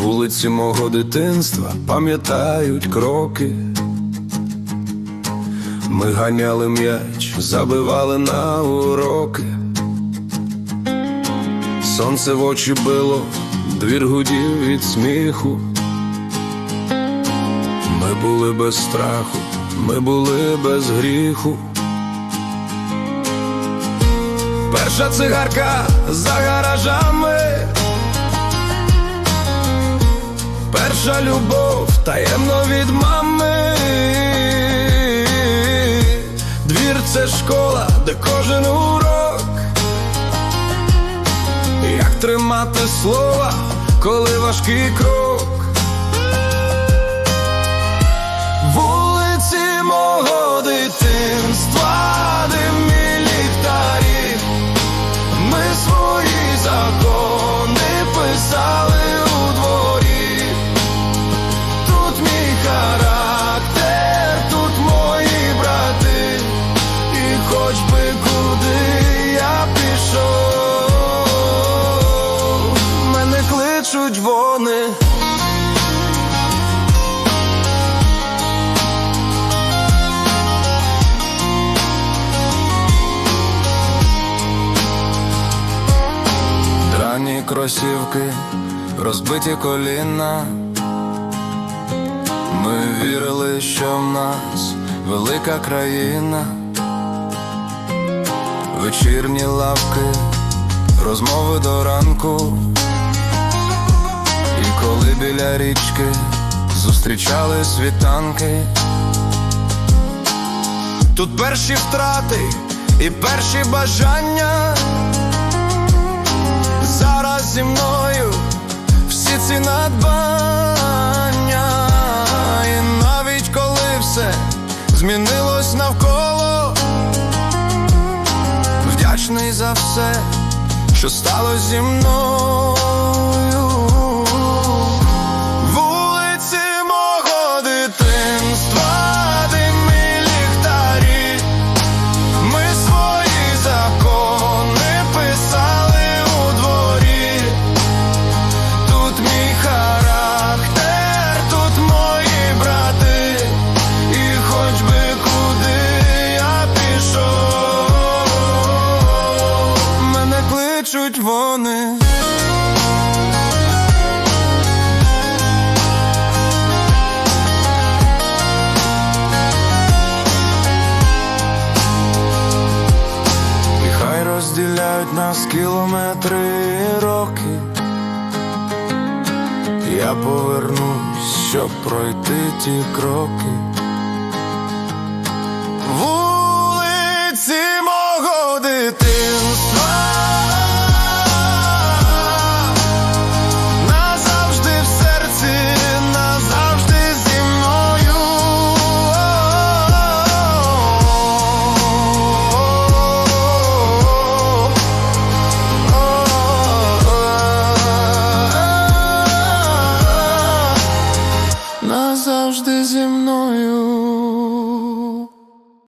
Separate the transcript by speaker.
Speaker 1: Вулиці мого дитинства пам'ятають кроки. Ми ганяли м'яч, забивали на уроки. Сонце в очі било, двір гудів від сміху. Ми були без страху, ми були без гріху. Перша цигарка за гаражами. Перша любов таємно від мами. Двір це школа, де кожен урок. Як тримати слова, коли важкий крок. Вулиці мого дитинства, мене вони. Драні кросівки, розбиті коліна. Ми вірили, що в нас велика країна, вечірні лавки, розмови до ранку. Коли біля річки зустрічали світанки, тут перші втрати і перші бажання. Зараз зі мною всі ці надбання, і навіть коли все змінилось навколо, вдячний за все, що сталося зі мною. Розділяють нас кілометри і роки. Я повернусь, щоб пройти ті кроки.